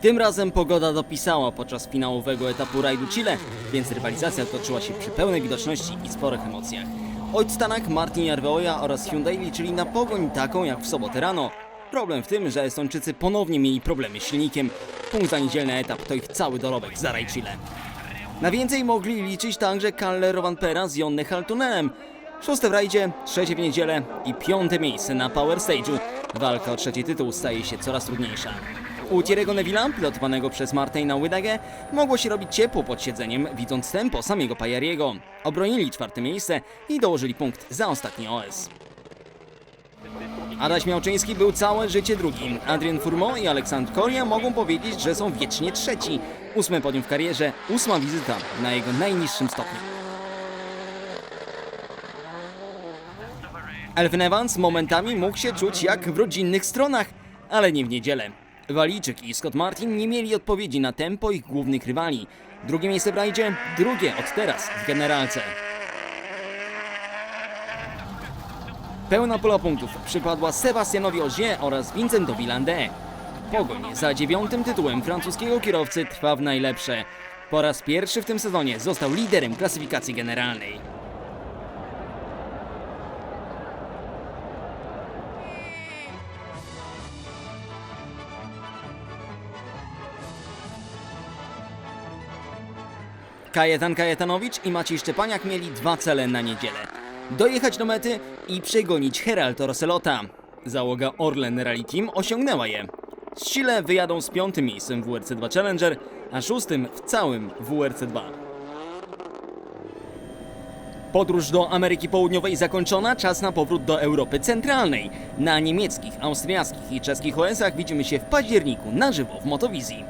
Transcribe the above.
Tym razem pogoda dopisała podczas finałowego etapu rajdu Chile, więc rywalizacja toczyła się przy pełnej widoczności i sporych emocjach. Ojc Tanak, Martin Jarveoja oraz Hyundai liczyli na pogoń taką jak w sobotę rano. Problem w tym, że Estończycy ponownie mieli problemy z silnikiem. Punkt za niedzielny etap to ich cały dorobek za raj Chile. Na więcej mogli liczyć także Kalle Rovanpera z Jonne Haltunenem. Szóste w rajdzie, trzecie w niedzielę i piąte miejsce na Power Stage'u. Walka o trzeci tytuł staje się coraz trudniejsza. U Thierry'ego Neville'a, pilotowanego przez Martina Wydagę, mogło się robić ciepło pod siedzeniem, widząc tempo samego Pajariego. Obronili czwarte miejsce i dołożyli punkt za ostatni OS. Adaś Miałczyński był całe życie drugi. Adrian Furmo i Aleksandr Koria mogą powiedzieć, że są wiecznie trzeci. Ósme podium w karierze, ósma wizyta na jego najniższym stopniu. Elfyn Evans momentami mógł się czuć jak w rodzinnych stronach, ale nie w niedzielę. Walijczyk i Scott Martin nie mieli odpowiedzi na tempo ich głównych rywali. Drugie miejsce w rajdzie, drugie od teraz w generalce. Pełna pula punktów przypadła Sebastianowi Ogier oraz Vincentowi Landé. Pogoń za dziewiątym tytułem francuskiego kierowcy trwa w najlepsze. Po raz pierwszy w tym sezonie został liderem klasyfikacji generalnej. Kajetan Kajetanowicz i Maciej Szczepaniak mieli dwa cele na niedzielę. Dojechać do mety i przegonić Heraldo Rosselota. Załoga Orlen Rally Team osiągnęła je. Z Chile wyjadą z piątym miejscem w WRC2 Challenger, a szóstym w całym WRC2. Podróż do Ameryki Południowej zakończona, czas na powrót do Europy Centralnej. Na niemieckich, austriackich i czeskich OS-ach widzimy się w październiku na żywo w Motowizji.